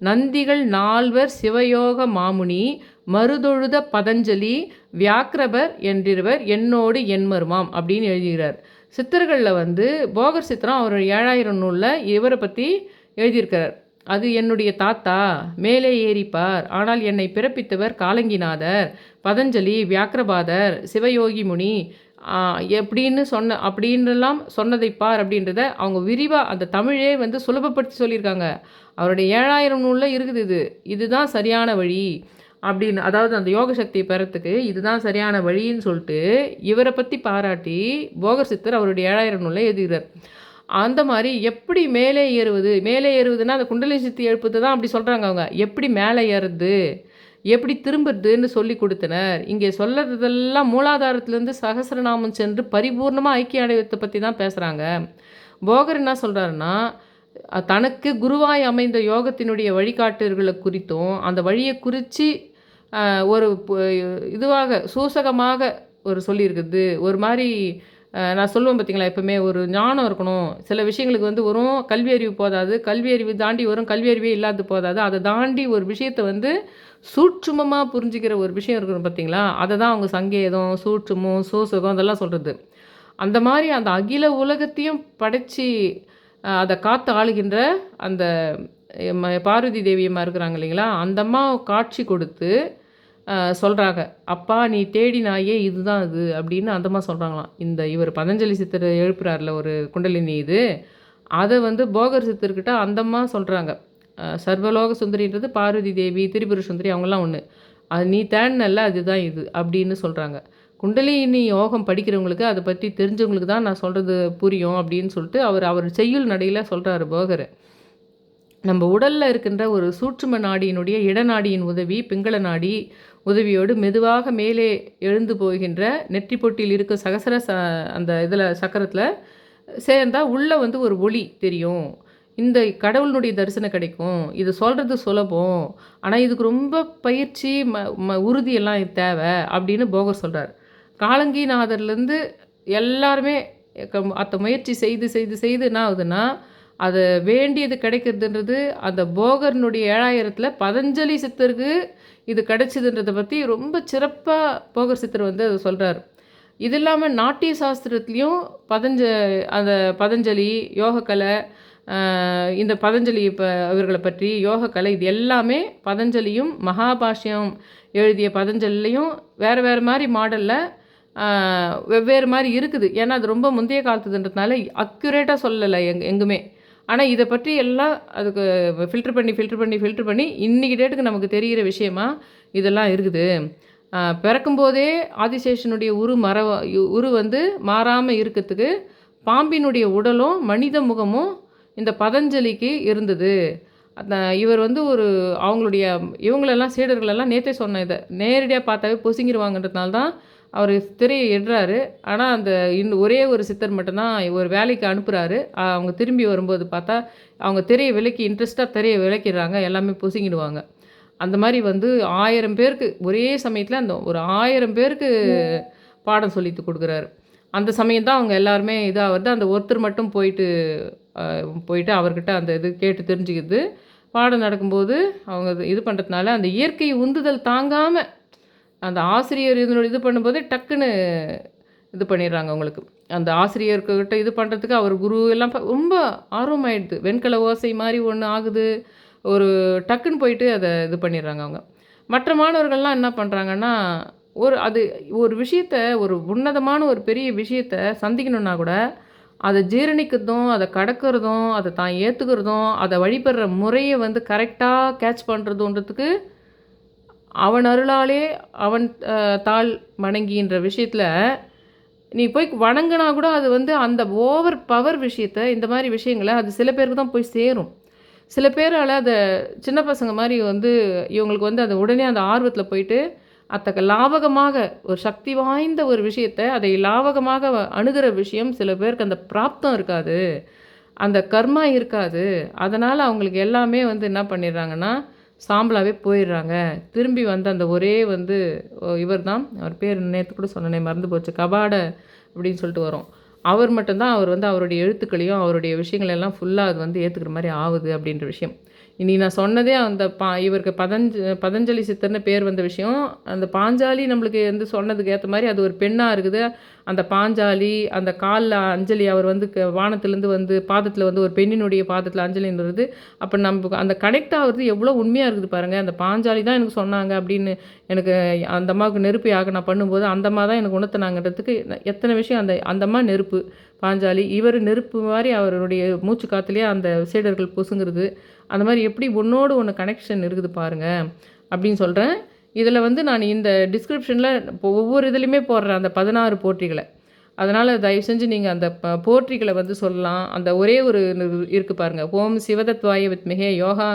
நந்திகள் நால்வர் சிவயோக மாமுனி மருதொழுத பதஞ்சலி வியாக்கிரபர் என்றிருவர் என்னோடு என்மருமாம் அப்படின்னு எழுதுகிறார். சித்தர்களில் வந்து போகர் சித்திரம் அவர் ஏழாயிரம் நூலில் இவரை பற்றி எழுதியிருக்கிறார். அது என்னுடைய தாத்தா மேலே ஏறிப்பார். ஆனால் என்னை பிறப்பித்தவர் காலங்கிநாதர் பதஞ்சலி வியாக்கிரபாதர் சிவயோகி முனி. எப்படின்னு சொன்ன அப்படின்னுலாம் சொன்னதை பார் அப்படின்றத அவங்க விரிவாக அந்த தமிழே வந்து சுலபப்படுத்தி சொல்லியிருக்காங்க. அவருடைய ஏழாயிரம் நூலில் இருக்குது இது. இதுதான் சரியான வழி. அப்படின்னு அதாவது அந்த யோக சக்தியை பெறத்துக்கு இதுதான் சரியான வழின்னு சொல்லிட்டு இவரை பற்றி பாராட்டி போகர் சித்தர் அவருடைய ஏழாயிரம் நூலில் எழுதுகிறார் அந்த மாதிரி எப்படி மேலே ஏறுவது? மேலே ஏறுவதுன்னா அந்த குண்டலி சித்தி எழுப்புது தான் அப்படி சொல்கிறாங்க அவங்க. எப்படி மேலே ஏறுறது? எப்படி திரும்புறதுன்னு சொல்லி கொடுத்தனர். இங்கே சொல்லறதெல்லாம் மூலாதாரத்திலேருந்து சகசரநாமம் சென்று பரிபூர்ணமாக ஐக்கிய அடைவத்தை பற்றி தான் பேசுகிறாங்க போகர் என்ன சொல்கிறாருன்னா தனக்கு குருவாய் அமைந்த யோகத்தினுடைய வழிகாட்டுதல்களை குறித்தும் அந்த வழியை குறித்து ஒரு இதுவாக சூசகமாக ஒரு சொல்லியிருக்குது. ஒரு மாதிரி நான் சொல்லுவேன் பார்த்தீங்களா எப்பவுமே ஒரு ஞானம் இருக்கணும். சில விஷயங்களுக்கு வந்து வரும் கல்வி அறிவு போதாது. கல்வி அறிவு தாண்டி வரும் கல்வி அறிவே இல்லாத போதாது. அதை தாண்டி ஒரு விஷயத்தை வந்து சூட்சுமமாக புரிஞ்சுக்கிற ஒரு விஷயம் இருக்கணும் பார்த்தீங்களா அதை தான் அவங்க சங்கேதம் சூட்சுமம் சூசகம் அதெல்லாம் சொல்கிறது அந்த மாதிரி அந்த அகில உலகத்தையும் படைச்சி அதை காத்து ஆளுகின்ற அந்த பார்வதி தேவியம்மா இருக்கிறாங்க இல்லைங்களா? அந்த அம்மா காட்சி கொடுத்து சொல்கிறாங்க அப்பா நீ தேடினாயே இதுதான் இது அப்படின்னு அந்தம்மா சொல்கிறாங்களாம் இந்த இவர் பதஞ்சலி சித்தர் எழுப்புறாருல ஒரு குண்டலினி இது. அதை வந்து போகர் சித்தர்கிட்ட அந்தம்மா சொல்கிறாங்க சர்வலோக சுந்தரின்றது பார்வதி தேவி திரிபுர சுந்தரி அவங்கெல்லாம் ஒன்று அது நீ தேடினல்ல அதுதான் இது அப்படின்னு சொல்கிறாங்க குண்டலினி யோகம் படிக்கிறவங்களுக்கு அதை பற்றி தெரிஞ்சவங்களுக்கு தான் நான் சொல்கிறது புரியும் அப்படின்னு சொல்லிட்டு அவர் அவர் செய்யுள் நடையில் சொல்கிறாரு போகர். நம்ம உடலில் இருக்கின்ற ஒரு சூட்சும நாடியினுடைய இடநாடியின் உதவி பிங்கள நாடி உதவியோடு மெதுவாக மேலே எழுந்து போகின்ற நெற்றி பொட்டியில் இருக்க சகசர ச அந்த இதில் சக்கரத்தில் சேர்ந்தால் உள்ளே வந்து ஒரு ஒளி தெரியும். இந்த கடவுளுடைய தரிசனம் கிடைக்கும். இது சொல்கிறது சுலபம். ஆனால் இதுக்கு ரொம்ப பயிற்சி ம ம உறுதியெல்லாம் தேவை அப்படின்னு போகர் சொல்கிறார் காலங்கிநாதர்லேருந்து எல்லாருமே க- அத்த முயற்சி செய்து செய்து செய்து என்ன ஆகுதுன்னா அது வேண்டியது கிடைக்கிறதுன்றது அந்த போகர்னுடைய ஏழாயிரத்தில் பதஞ்சலி சித்தருக்கு இது கிடைச்சதுன்றதை பற்றி ரொம்ப சிறப்பாக போகர் சித்தர் வந்து அதை சொல்கிறார் இது இல்லாமல் நாட்டிய சாஸ்திரத்துலேயும் பதஞ்ச அந்த பதஞ்சலி யோகக்கலை இந்த பதஞ்சலி இப்போ அவர்களை பற்றி யோகக்கலை இது எல்லாமே பதஞ்சலியும் மகாபாஷ்யம் எழுதிய பதஞ்சலிலையும் வேறு வேறு மாதிரி மாடலில் வெவ்வேறு மாதிரி இருக்குது. ஏன்னா அது ரொம்ப முந்தைய காலத்துன்றதுனால அக்யூரேட்டாக சொல்லலை எங் எங்குமே. ஆனால் இதை பற்றி எல்லாம் அதுக்கு ஃபில்டர் பண்ணி ஃபில்டர் பண்ணி ஃபில்டர் பண்ணி இன்றைக்கி டேட்டுக்கு நமக்கு தெரிகிற விஷயமா இதெல்லாம் இருக்குது. பிறக்கும்போதே ஆதிசேஷனுடைய உரு மர உரு வந்து மாறாமல் இருக்கிறதுக்கு பாம்பினுடைய உடலும் மனித முகமும் இந்த பதஞ்சலிக்கு இருந்தது. அந்த இவர் வந்து ஒரு அவங்களுடைய இவங்களெல்லாம் சீடர்களெல்லாம் நேற்றே சொன்ன இதை நேரடியாக பார்த்தாவே பொசுங்கிடுவாங்கன்றதுனால தான் அவர் திரையை இடுறாரு ஆனால் அந்த இன்னும் ஒரே ஒரு சித்தர் மட்டும்தான் ஒரு வேலைக்கு அனுப்புகிறாரு அவங்க திரும்பி வரும்போது பார்த்தா அவங்க திரையை விலக்கி இன்ட்ரெஸ்ட்டாக திரையை விளக்கிடுறாங்க. எல்லாமே பொசுங்கிடுவாங்க அந்த மாதிரி வந்து ஆயிரம் பேருக்கு ஒரே சமயத்தில் அந்த ஒரு ஆயிரம் பேருக்கு பாடம் சொல்லித்து கொடுக்குறாரு. அந்த சமயம் தான் அவங்க எல்லாருமே இதாக வருது அந்த ஒருத்தர் மட்டும் போயிட்டு போயிட்டு அவர்கிட்ட அந்த இது கேட்டு தெரிஞ்சுக்கிது. பாடம் நடக்கும்போது அவங்க இது பண்ணுறதுனால அந்த இயற்கை உந்துதல் தாங்காமல் அந்த ஆசிரியர் இதனோட இது பண்ணும்போது டக்குன்னு இது பண்ணிடுறாங்க அவங்களுக்கு. அந்த ஆசிரியர்கிட்ட இது பண்ணுறதுக்கு அவர் குரு எல்லாம் ப- ரொம்ப ஆர்வமாயிடுது. வெண்கல ஓசை மாதிரி ஒன்று ஆகுது. ஒரு டக்குன்னு போயிட்டு அதை இது பண்ணிடுறாங்க அவங்க. மற்ற மாணவர்கள்லாம் என்ன பண்ணுறாங்கன்னா ஒரு அது ஒரு விஷயத்த ஒரு உன்னதமான ஒரு பெரிய விஷயத்த சந்திக்கணுன்னா கூட அதை ஜீரணிக்கிறதும் அதை கடக்கிறதும் அதை தான் ஏற்றுக்கிறதும் அதை வழிபடுற முறையை வந்து கரெக்டாக கேட்ச் பண்ணுறதுன்றதுக்கு அவன் அருளாலே அவன் தாள் வணங்கின்ற விஷயத்தில் நீ போய் வணங்கினா கூட அது வந்து அந்த ஓவர் பவர் விஷயத்த இந்த மாதிரி விஷயங்களை அது சில பேருக்கு தான் போய் சேரும். சில பேரால் அதை சின்ன பசங்க மாதிரி வந்து இவங்களுக்கு வந்து அது உடனே அந்த ஆர்வத்தில் போயிட்டு அத்தக்க லாவகமாக ஒரு சக்தி வாய்ந்த ஒரு விஷயத்தை அதை லாவகமாக அணுகிற விஷயம் சில பேருக்கு அந்த பிராப்தம் இருக்காது. அந்த கர்மா இருக்காது. அதனால் அவங்களுக்கு எல்லாமே வந்து என்ன பண்ணிடுறாங்கன்னா சாம்பலாகவே போயிடுறாங்க. திரும்பி வந்த அந்த ஒரே வந்து இவர் தான் அவர் பேர் நேற்று கூட சொன்னனே மறந்து போச்சு. கபாட அப்படின்னு சொல்லிட்டு வரும். அவர் மட்டும்தான் அவர் வந்து அவருடைய எழுத்துக்களையும் அவருடைய விஷயங்களெல்லாம் ஃபுல்லாக அது வந்து ஏற்றுக்கிற மாதிரி ஆகுது அப்படின்ற விஷயம். இனி நான் சொன்னதே அந்த பா இவருக்கு பதஞ்ச பதஞ்சலி சித்தர்னு பேர் வந்த விஷயம். அந்த பாஞ்சாலி நம்மளுக்கு வந்து சொன்னதுக்கு ஏற்ற மாதிரி அது ஒரு பெண்ணாக இருக்குது. அந்த பாஞ்சாலி அந்த காலில் அஞ்சலி அவர் வந்து க- வந்து பாதத்தில் வந்து ஒரு பெண்ணினுடைய பாதத்தில் அஞ்சலின்னு வருது அப்போ நம்ம அந்த கனெக்ட் ஆகிறது எவ்வளோ உண்மையாக இருக்குது பாருங்கள் அந்த பாஞ்சாலி தான் எனக்கு சொன்னாங்க அப்படின்னு எனக்கு அந்த அம்மாவுக்கு நெருப்பு யாக நான் பண்ணும்போது அந்த அம்மா தான் எனக்கு உணர்த்தினாங்கன்றதுக்கு எத்தனை விஷயம் அந்த அந்த அம்மா நெருப்பு. பாஞ்சாலி இவர் நெருப்பு மாதிரி அவருடைய மூச்சு காத்துலேயே அந்த சீடர்கள் பொசுங்கிறது. அந்த மாதிரி எப்படி ஒன்றோடு ஒன்று கனெக்ஷன் இருக்குது பாருங்கள் அப்படின்னு சொல்கிறேன் இதில் வந்து நான் இந்த டிஸ்கிரிப்ஷனில் இப்போ ஒவ்வொரு இதுலேயுமே போடுறேன் அந்த பதினாறு போட்டிகளை அதனால் தயவு செஞ்சு நீங்கள் அந்த ப- போற்றிகளை வந்து சொல்லலாம். அந்த ஒரே ஒரு இருக்குது பாருங்கள் ஓம் சிவதத்வாய வித்மிகே யோகா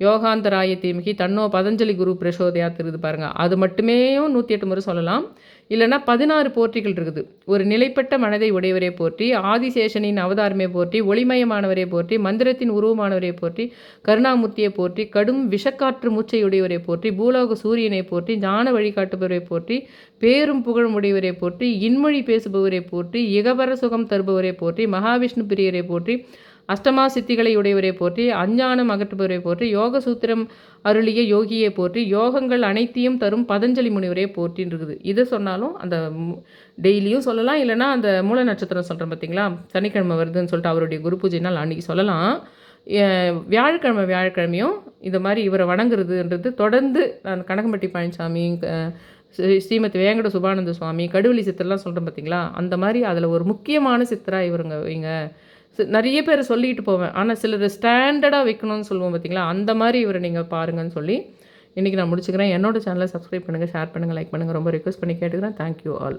யோகாந்தராய தீமிகி தன்னோ பதஞ்சலி குரு பிரசோதயாத் இருக்குது பாருங்கள் அது மட்டுமேயும் நூற்றி எட்டு முறை சொல்லலாம். இல்லைன்னா பதினாறு போற்றிகள் இருக்குது. ஒரு நிலைப்பட்ட மனதை உடையவரே போற்றி ஆதிசேஷனின் அவதாரமே போற்றி ஒளிமயமானவரே போற்றி மந்திரத்தின் உருவமானவரே போற்றி கருணாமூர்த்தியை போற்றி கடும் விஷக்காற்று மூச்சையுடையவரை போற்றி பூலோக சூரியனை போற்றி ஞான வழிகாட்டுபவரை போற்றி பேரும் புகழும் உடையவரை போற்றி இன்மொழி பேசுபவரை போற்றி இகவர சுகம் தருபவரை போற்றி மகாவிஷ்ணு பிரியரை போற்றி அஷ்டமா சித்திகளை உடையவரை போற்றி அஞ்ஞானம் அகற்றுபவரை போற்றி யோக சூத்திரம் அருளிய யோகியை போற்றி யோகங்கள் அனைத்தையும் தரும் பதஞ்சலி முனிவரே போற்றின்னு இருக்குது இதை சொன்னாலும் அந்த டெய்லியும் சொல்லலாம் இல்லைன்னா அந்த மூல நட்சத்திரம் சொல்கிறேன் பார்த்தீங்களா சனிக்கிழமை வருதுன்னு சொல்லிட்டு அவருடைய குரு பூஜை நாள் அன்றைக்கி சொல்லலாம். வியாழக்கிழமை வியாழக்கிழமையும் இந்த மாதிரி இவரை வணங்குறதுன்றது தொடர்ந்து நான் கனகம்பட்டி பழனிசாமி ஸ்ரீமதி வேங்கட சுபானந்த சுவாமி கடுவெளி சித்தர்லாம் சொல்கிறேன் பார்த்தீங்களா அந்த மாதிரி அதில் ஒரு முக்கியமான சித்தராக இவருங்க இவங்க நிறைய பேர் சொல்லிட்டு போவேன். ஆனால் சிலர் ஸ்டாண்டர்டாக வைக்கணும்னு சொல்லுவோம் பார்த்தீங்களா அந்த மாதிரி இவரை நீங்கள் பாருங்கன்னு சொல்லி இன்றைக்கி நான் முடிச்சுக்கிறேன். என்னோட சேனலை சப்ஸ்கிரைப் பண்ணுங்கள் ஷேர் பண்ணுங்கள் லைக் பண்ணுங்கள் ரொம்ப ரிக்வஸ்ட் பண்ணி கேட்டுக்கிறேன். Thank you all